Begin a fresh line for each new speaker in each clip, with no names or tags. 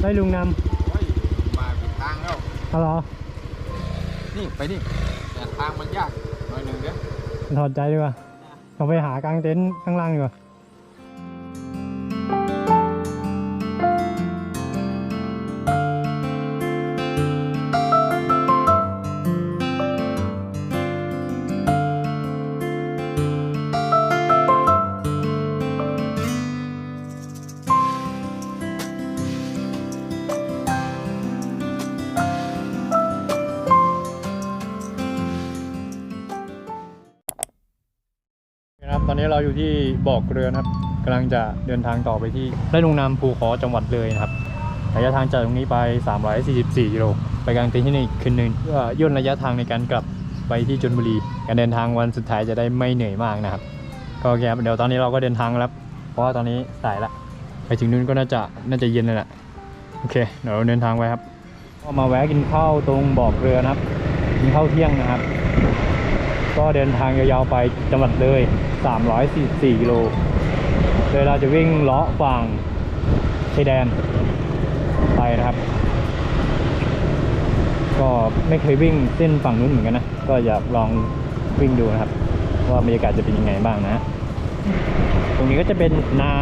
ไล่ลุงน
โอ้ยมาผิดทางแล้วำ
เอาเหรอ
นี่ไปนี่แต่ทางมันยากหน่อยหนึ่งเด้อ
ถอดใจดีกว่าเราไปหากางเต็นท์ข้างล่างดีกว่า นนี้เราอยู่ที่บ่อเกลือนะครับกำลังจะเดินทางต่อไปที่ไร่ลุงนำภูขอจังหวัดเลยนะครับระยะทางจากตรงนี้ไป 344กิโลไปกลางเต็นท์ที่นี่คืนหนึ่งเพื่อย่นระยะทางในการกลับไปที่ชลบุรี การเดินทางวันสุดท้ายจะได้ไม่เหนื่อยมากนะครับ ก็โอเคครับเดี๋ยวตอนนี้เราก็เดินทางแล้ว เพราะว่าตอนนี้สายละไปถึงนู้นก็น่าจะน่าจะเย็นเลยแหละโอเคเดี๋ยวเราเดินทางไปครับก็มาแวะกินข้าวตรงบ่อเกลือนะครับกินข้าวเที่ยงนะครับ ก็เดินทางยาวๆไปจังหวัดเลย 344กิโลโดยเราจะวิ่งเลาะฝั่งชายแดนไปนะครับ ก็ไม่เคยวิ่งเส้นฝั่งนู้นเหมือนกันนะ ก็อยากลองวิ่งดูนะครับ ว่าบรรยากาศจะเป็นยังไงบ้างนะ ตรงนี้ก็จะเป็นนา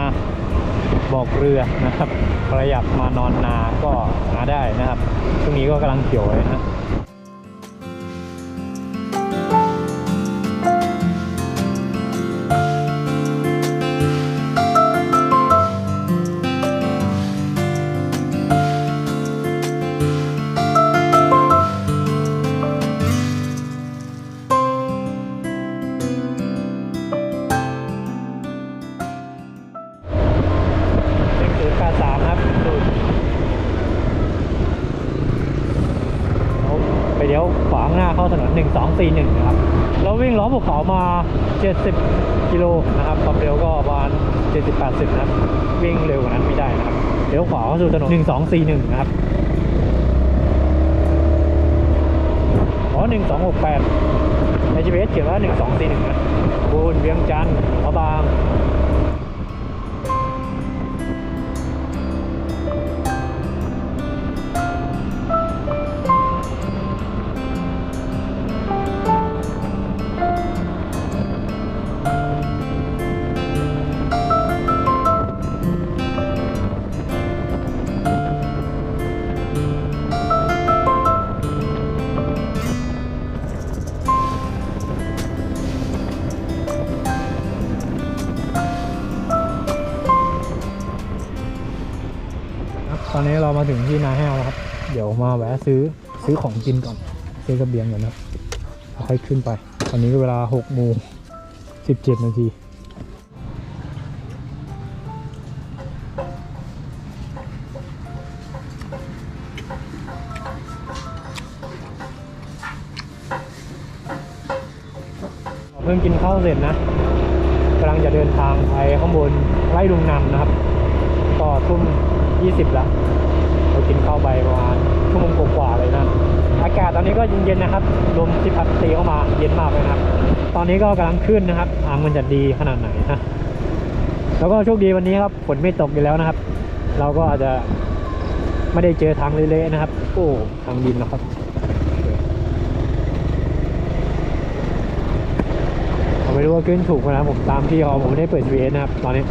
บอกเรือนะครับใครอยากมานอนนาก็มาได้นะครับ ช่วงนี้ก็กำลังเขียวเลยนะ 70 กิโลนะครับความเร็วก็ประมาณ70-80 นะวิ่งเร็วกว่านั้นไม่ได้นะครับเดี๋ยวขวาเข้าสู่ถนน 1241 นะครับอ๋อ1268 GPS เขียนว่า 1241 นะบูนเวียงจันทร์พะบาง อนนี้เรามาถึงที่นาแห้วแล้วครับ เดี๋ยวมาแวะซื้อซื้อของกินก่อน ซื้อกระเบียงก่อนนะครับค่อยขึ้นไป ตอนนี้เวลา6โมง17 นาทีเพิ่งกินข้าวเสร็จนะกำลังจะเดินทางไปข้างบนไร่ลุงนำนะครับก็ทุ่ม 20ละเรากินข้าวไปประมาณชั่วโมงกว่าๆเลยนะอากาศตอนนี้ก็เย็นๆนะครับลมที่พัดตีเข้ามาเย็นมากเลยนะครับ ตอนนี้ก็กำลังขึ้นนะครับอ่ามันจะดีขนาดไหนนะแล้วก็โชคดีวันนี้ครับฝนไม่ตกอยู่แล้วนะครับ เราก็อาจจะไม่ได้เจอทางเละๆนะครับ โอ้ทางดินนะครับผมไม่รู้ว่าขึ้นถูกไหมนะผมตามพี่เขาผมไม่ได้เปิด GPS นะครับ ตอนนี้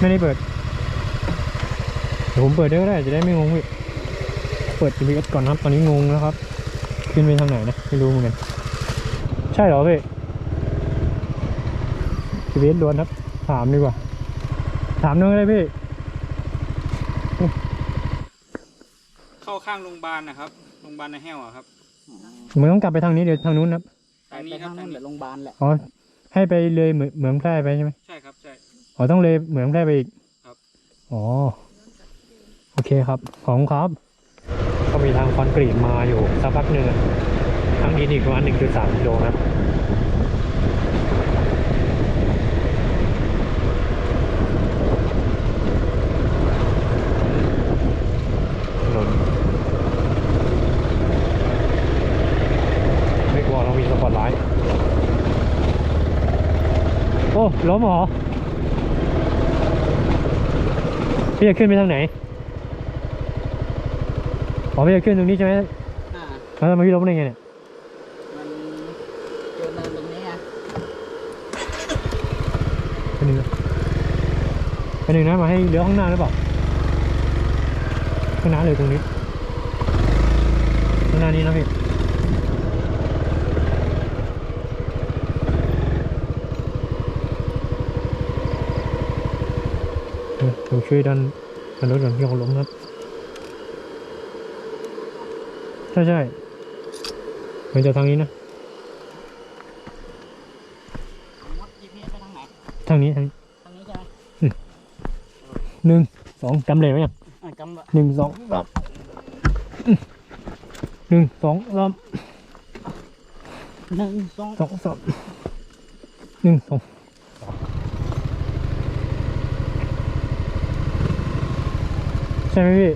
ไม่ได้เปิด เดี๋ยวผมเปิดด้วยก็ได้จะได้ไม่งงพี่เปิด GPS ก่อนนะครับ ตอนนี้งงนะครับ ขึ้นไปทางไหนนะ ไม่รู้เหมือนกัน ใช่เหรอพี่ GPS ล้วนครับ ถามดีกว่า ถามนึงเลยพี่
เข้าข้างโรงพยาบาลนะครับ โรงพยาบาลในแห้วอะครับ
ผมต้องกลับไปทางนี้เดี๋ยวทางนู้นครับ
ทางนี้ครับ
ไป
ทาง
ทางนู้น
นี้
เดี๋ยวโรงพยาบาลแหละ
อ๋อ ให้ไปเลยเหมืองเหมืองแพร่ไปใช่ไหม
ใช่ครับใช่
อ๋อต้องเลยเหมืองแพร่ไปอีก
ครับ
อ๋อ โอเคครับ ของครับ ก็มีทางคอนกรีตมาอยู่สักพักหนึ่งอะทางดินอีกประมาณ1.3กิโลนะครับถนนไม่กลัวเรามีสปอตไลท์ล้มเหรอ พี่จะขึ้นไปทางไหนอ๋อพี่จะขึ้นตรงนี้ใช่ไหม
อ่า
แล้วทำไมพี่ล้มได้ไงเนี่ย
มันเจอเนินตรงนี้อะ
ไปหนึ่งนะไปหนึ่งนะมาให้เลี้ยวข้างหน้าหรือเปล่าข้างหน้าเลยตรงนี้ข้างหน้านี้นะพี่ เดี๋ยว ผมช่วยดันดันรถก่อนพี่เขาล้มครับ ใช่ใช่เหมันจะทางนี้นะ
ทางนี้
ทางนี้ทางนี้
ใช่ห
นึ่งสองกำเลยไหมยังหนึ่งสองสามอืมหนึ่งสองสาม
หนึ่งสอง
สองสามหนึ่งสอง ใช่ไหมพี่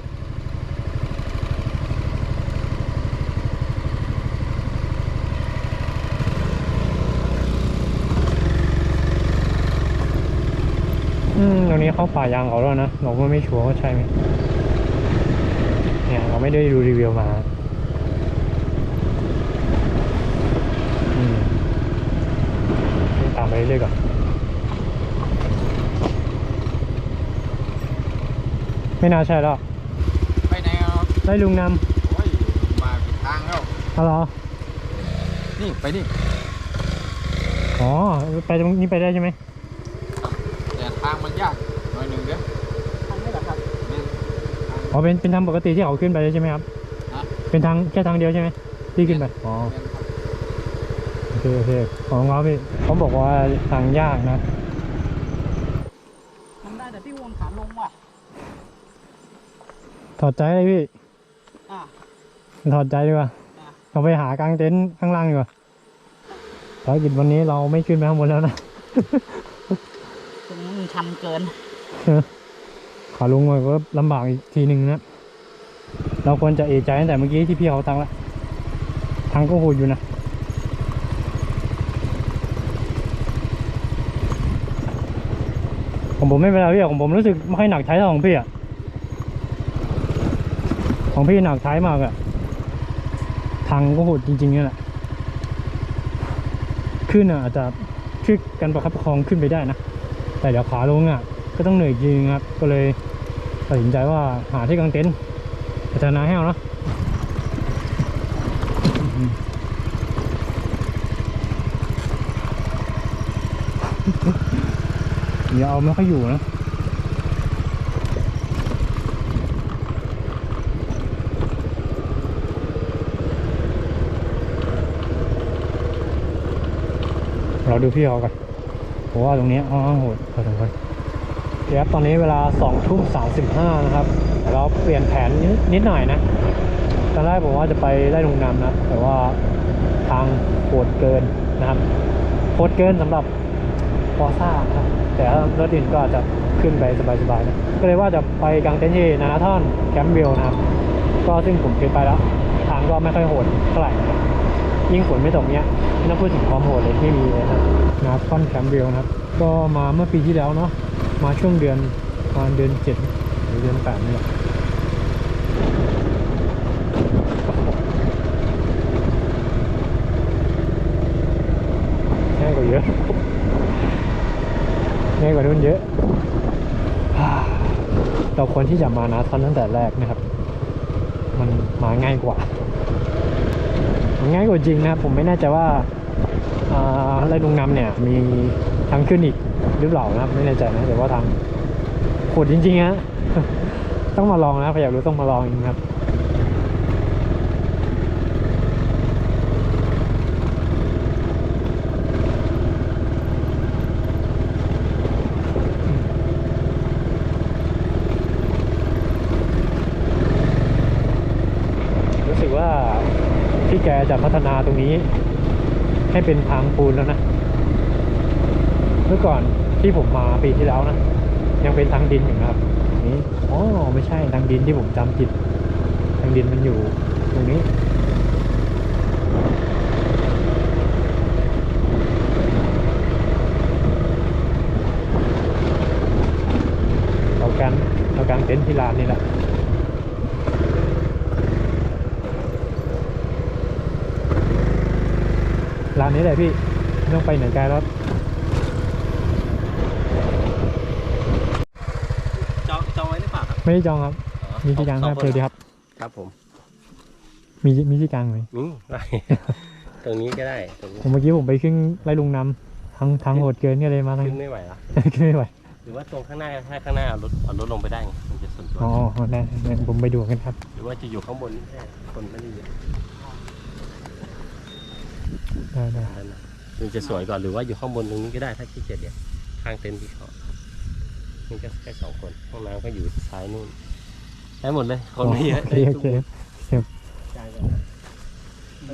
อืมตรงนี้เขาป่ายางเขาแล้วนะเราก็ไม่ชัวร์ว่าใช่ไหมเนี่ยเราไม่ได้ดูรีวิวมาอืมตามไปเรื่อยๆก่อน ไม่น่าใช่แล้ว
ไปไหนครับ
ได้ลุงน
โอ้ยมาผิดทางแล้วำ
ฮัลโหล
นี่ไปนี่
อ๋อไปตรงนี้ไปได้ใช่ไหม
แต่ทางมันยากหน่อยหนึ่งเด้อ
ทางนี้เหรอครับ
นี่ทาง
อ๋อเป็นเป็นทางปกติที่เขาขึ้นไปใช่ไหมครับ
ฮะ
เป็นทางแค่ทางเดียวใช่ไหมที่ขึ้นไปอ๋อ โอเคโอเคของเขาพี่เขาบอกว่าทางยากนะ
มันได้แต่พี่วนขาลงว่ะ
ถ อดใจเลยพี่
อ่า
ถอดใจดีกว่า
อะ
เราไปหากางเต็นท์ข้างล่างดีกว่าภารกิจวันนี้เราไม่ขึ้นไปข้างบนแล้วนะ
ตรงนี้มันชันเกิน
ขาลุงมันก็ลำบากอีกทีหนึ่งนะ เราควรจะเอะใจตั้งแต่เมื่อกี้ที่พี่เขาตั้งละทางก็โหดอยู่นะของผมไม่เป็นไรพี่ของผมรู้สึกไม่ค่อยหนักใช้เท่าของพี่อะ ของพี่หนักใช้มากอะทางก็โหดจริงๆนี่แหละขึ้นอะอาจจะช่วยกันประคับประคองขึ้นไปได้นะ แต่เดี๋ยวขาลงอะก็ต้องเหนื่อยจริงครับ ก็เลยตัดสินใจว่าหาที่กางเต็นท์อาจารย์นาแห้วเนาะเดี๋ยวเอาไม่ค่อยอยู่นะ เราดูพี่เขากันเพราะว่าตรงนี้อ้าวโหดพอสมควรครับตอนนี้เวลา2ทุ่ม35นะครับเราเปลี่ยนแผนนิดหน่อยนะตอนแรกผมว่าจะไปไล่ลงน้ำนะ แต่ว่าทางโหดเกินนะครับโหดเกินสำหรับฟอซ่านะครับ แต่รถอื่นก็อาจจะขึ้นไปสบายๆนะก็เลยว่าจะไปกางเต็นท์ที่นานาทอนแคมป์วิลนะครับ ก็ซึ่งผมเคยไปแล้ว ทางก็ไม่ค่อยโหดเท่าไหร่ ยิ่งฝนไม่ตกเนี้ยไม่ต้องพูดถึงความโหดเลยไม่มีเลยนะครับนาคอนแคมเบลนะครับ ก็มาเมื่อปีที่แล้วเนาะมาช่วงเดือนประมาณเดือนเจ็ดหรือเดือนแปดนี่แหละง่ายกว่าเยอะง่ายกว่านู้นเยอะเราควรที่จะมานาทอนตั้งแต่แรกนะครับ มันมาง่ายกว่า ง่ายกว่าจริงนะครับ ผมไม่แน่ใจว่าอ่าไร่ลุงน้ำเนี่ยมีทางขึ้นอีกหรือเปล่านะครับ ไม่แน่ใจนะแต่ว่าทางขุดจริงๆฮะต้องมาลองนะใครอยากรู้ต้องมาลองจริงครับ จะพัฒนาตรงนี้ ให้เป็นทางปูนแล้วนะ เมื่อก่อนที่ผมมาปีที่แล้วนะ ยังเป็นทางดินอยู่ครับนี่อ๋อไม่ใช่ทางดินที่ผมจำผิดทางดินมันอยู่ตรงนี้เราการเราการเต็นท์ที่ลานนี่แหละานนี้แหละพี่ไม่ต้องไปไหนไกลแล้ว
จองจองไว้หรือเปล่าครับ
ไม่ได้จองครับ มีที่กลางครับเดี๋ยวดีครับ
ครับผม
มีมีที่กลางไหม
นี่ได้ตรงนี้ก็ได้ตรงนี้
ผมเมื่อกี้ผมไปขึ้นไล่ลุงนำทางทางโหดเกินก็เลยมาทาง
ขึ้นไม่ไหวละ
ขึ้นไม่ไหว
หรือว่าตรงข้างหน้าถ้าข้างหน้าเอารถเอารถลงไปได้ไงมันจะส่วนตัว
อ๋อได้ได้ผมไปดูกันครับ
หรือว่าจะอยู่ข้างบนนี่แค่คนไม่ได้เยอะ
ได้ได้
นั่นนะมันจะสวยก่อนหรือว่าอยู่ข้างบนตรงนี้ก็ได้ถ้าขี้เกียจเนี่ยข้างเต็นท์ที่เขานี่ก็แค่สองคนห้องน้ำก็อยู่ซ้ายนู่นได้หมดเลยคนไม่เยอะ
โอเคโอเค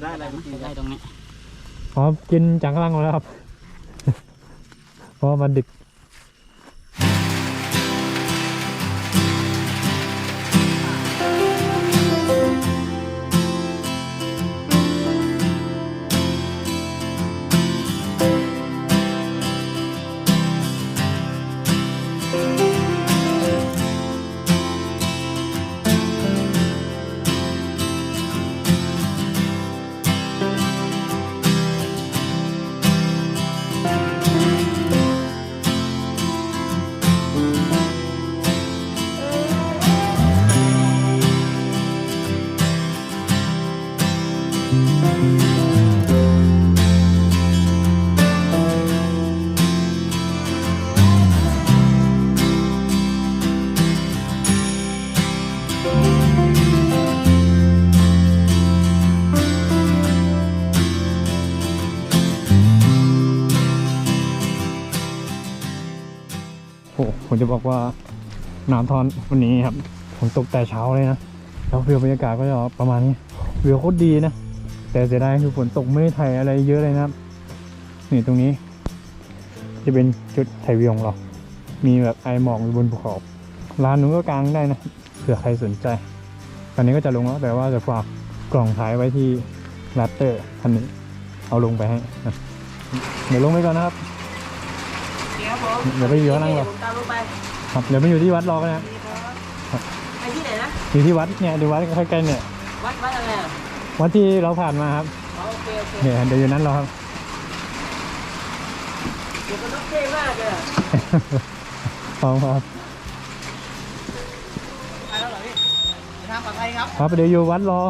ได้อะไรเมื่อกี้
ได้ตรงนี้
อ๋อกินจังล่างมาแล้วครับ เพราะว่ามันดึก บอกว่าน้ำท่อนวันนี้ครับผมตกแต่เช้าเลยนะแล้ววิวบรรยากาศก็จะประมาณนี้วิวโคตรดีนะ แต่เสียดายคือฝนตกไม่ได้ถ่ายอะไรเยอะเลยนะครับนี่ตรงนี้ จะเป็นจุดถ่ายวิวของเรา มีแบบไอหมอกอยู่บนภูเขาร้านนู้นก็กางได้นะเผื่อใครสนใจ ตอนนี้ก็จะลงแล้วแต่ว่าจะฝากกล่องท้ายไว้ที่ลัตเตอร์คันนี้เอาลงไปให้นะเดี๋ยวลงไปก่อนนะครับ
เดี๋ยวผม
เดี๋ยวไปอยู่ข้างล่างรอ
ผมตามลงไป
ครับเดี๋ยวไปอยู่ที่วัดรอกันนะครับ
ไปที่ไหนนะ
อยู่ที่วัดเนี่ยดูวัดใกล้ๆเนี่ย
วัดวัดอะไรอะ
วัดที่เราผ่านมาครับ
อ๋อโอเคโอเค
เนี่ยเดี๋ยวอยู่นั้นรอครับ
เดี๋ยวมันต้องเท่มากเลยอะ
พร้อมครับ
ไปแล้วเหรอพี่เดินทางปลอดภัยครับ
ครับเดี๋ยวอยู่วัดรอ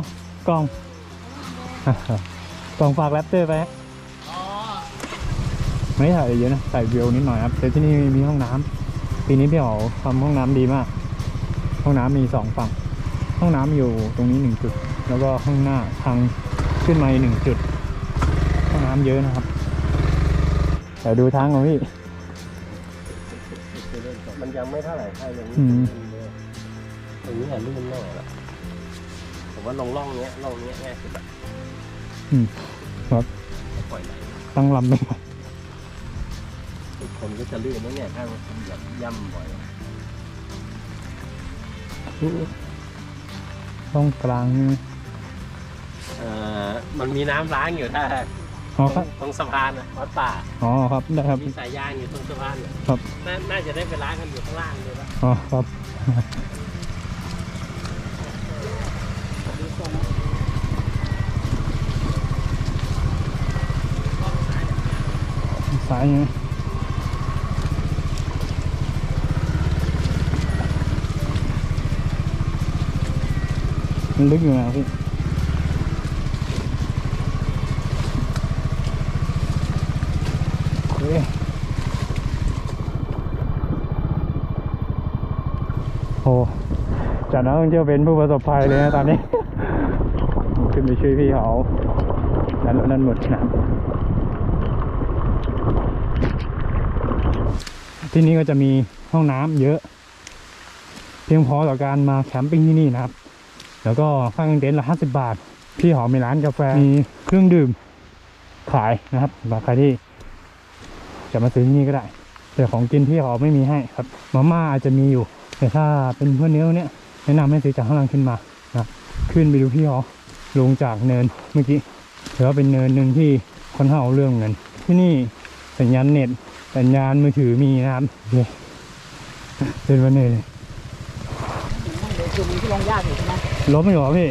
กล่องกล่องฝากแรปเตอร์ไป
อ๋อ
ไม่ได้ถ่ายเยอะนะถ่ายวิวนิดหน่อยครับแต่ที่นี่มีห้องน้ำปีนี้พี่อ๋อทำห้องน้ำดีมาก ห้องน้ำมีสองฝั่ง ห้องน้ำอยู่ตรงนี้หนึ่งจุด แล้วก็ข้างหน้าทางขึ้นมาอีกหนึ่งจุด ห้องน้ำเยอะนะครับเดี๋ยวดูทางของพี่
มันยังไม่เท่าไหร่ใช่ยังไม่
อืม
ตรงนี้แหละลื่นแน่ละผมว่าลงร่องเนี้ยร่องเนี้ยง่ายสุดอะ
อืมครับ
ปล่อยไหล
ตั้งลำไปก่อน
คนก็จะลื่นนะเนี่ยถ้ามันแบบย่ำบ่อย
ต้องกลางนี่ไหม
เอ่อมันมีน้ำล้างอยู่ถ้า
อ๋อครับ
ตรงสะพานนะวัดป่า
อ๋อครับ ได้ครับ
มีสายยางอยู่ตรงสะพานเนี่ย
ครับ
นาน่าจะได้ไปล้างกันอยู่ข้างล่างเลยปะ
อ๋อครับสายไงมั นลึกอยู่นะพี่โอเคโอ้จากนักท่องเที่ยวเป็นผู้ประสบภัยเลยนะตอนนี้ ขึ้นไปช่วยพี่เขาดันรถดันหมดนะครับที่นี่ก็จะมีห้องน้ำเยอะ เพียงพอต่อการมาแคมปิ้งที่นี่นะครับ แล้วก็ค่าเต็นท์ละห้าสิบบาท พี่หอมมีร้านกาแฟมีเครื่องดื่มขายนะครับสำหรับใครที่จะมาซื้อที่นี่ก็ได้ แต่ของกินพี่หอมไม่มีให้ครับมาม่าอาจจะมีอยู่ แต่ถ้าเป็นเพื่อนเนื้อเนี่ยแนะนำให้ซื้อจากข้างล่างขึ้นมานะครับขึ้นไปดูพี่หอลงจากเนินเมื่อกี้ถือว่าเป็นเนินหนึ่งที่ค่อนข้างเอาเรื่องเหมือนกันที่นี่สัญญาณเน็ตสัญญาณมือถือมีนะครับโอเคเป็นวันนี้เลย
จุดหนึงที่ ลงยากอยู่ใช่ไหม
ล้มอยู่เหรอพี่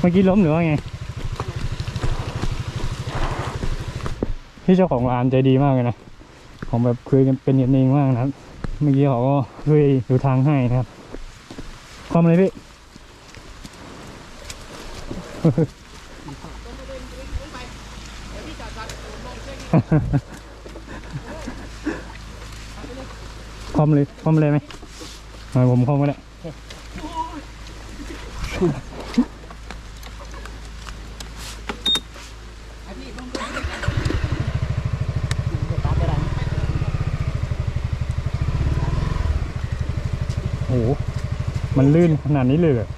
เมื่อกี้ล้มหรือว่าไง พี่เจ้าของร้านใจดีมากเลยนะของแบบคุยกันเป็นกันเองมากนะครับ เมื่อกี้เขาก็ช่วยดูทางให้นะครับความอะไรพี่ คอมเลยคอมเลยไหมมาผมคอมก็ได้ โอ้โห มันลื่นขนาดนี้เลยเหรอ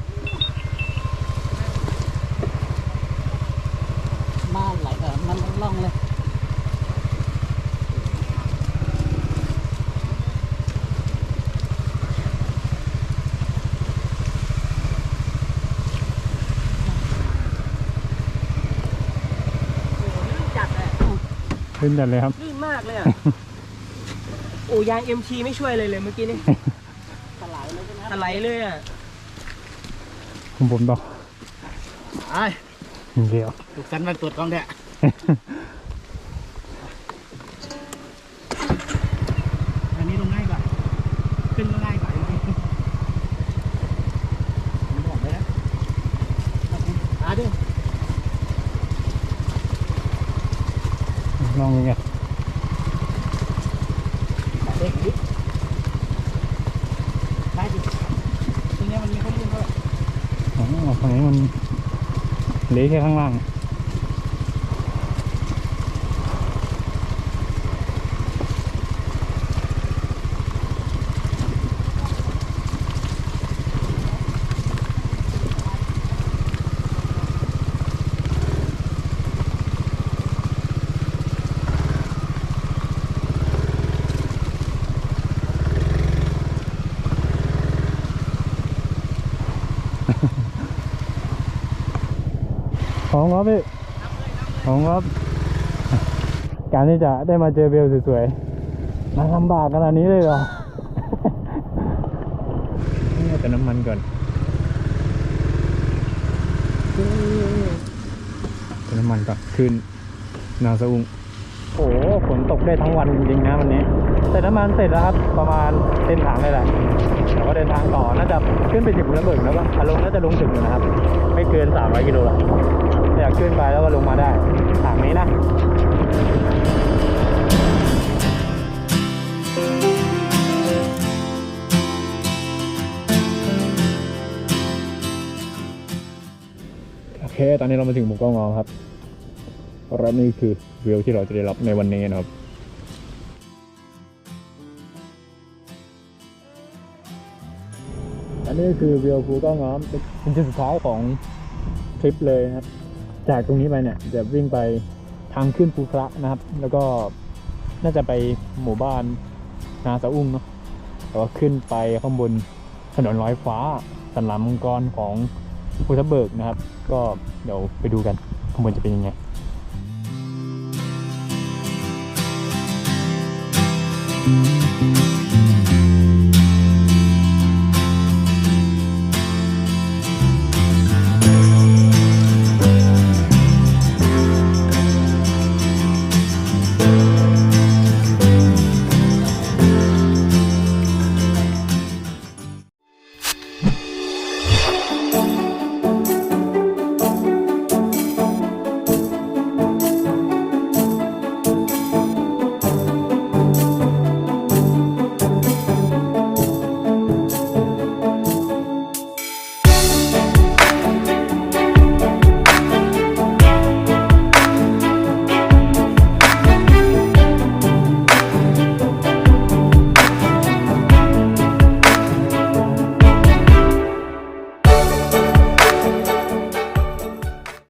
มาไหลเออมันล่องเลย จัดเลย
ลื่นจัดเลยครับ
ลื่นมากเลยอะ โอ้ยาง MT ไม่ช่วยเลยเลยเมื่อกี้นี่ถลายเลยใช่ไหมถลายเลยอะ
ผมผมต่อ
ไอ้
เดียว
ถูกสันมันตรวจกล้องเนี่ยอันนี้ลงง่ายกว่า ขึ้นก็ง่ายกว่าจริงๆผมบอกเลยนะอะดิ
ลองยังไง
เด็กดิได้ดิตรงเนี้ยมันมีข้อมูลเท่าไหร่
อ๋อฝั่งนี้มัน เละแค่ข้างล่าง ของครับพี่ของครับ การที่จะได้มาเจอเบลสวยๆมาลำบากขนาดนี้เลยเหรอนี่แต่น้ำมันก่อนเติมน้ำมันก่อน ขึ้นนาสะอุงโอ้โหฝนตกได้ทั้งวันจริงๆนะวันนี้ แต่น้ำมันเสร็จแล้วครับ ประมาณเส้นทางเลยแหละแต่ว่าเดินทางต่อน่าจะขึ้นไปถึงระเบิดแล้วก็อารมณ์น่าจะลงถึงนะครับ ไม่เกิน 300กิโลหรอกอยากขึ้นไปแล้วก็ลงมาได้ทางนี้นะโอเคตอนนี้เรามาถึงหมู่เก้างอครับ และนี่คือวิวที่เราจะได้รับในวันนี้นะครับ อันนี้คือวิวภูเก้างอมเป็นจุดสุดท้ายของทริปเลยนะครับ จากตรงนี้ไปเนี่ยจะวิ่งไปทางขึ้นภูพระนะครับ แล้วก็น่าจะไปหมู่บ้านนาสะอุ้งเนาะแต่ว่าขึ้นไปข้างบนถนนร้อยฟ้าสันหลังมังกรของภูทับเบิกนะครับ ก็เดี๋ยวไปดูกันข้างบนจะเป็นยังไง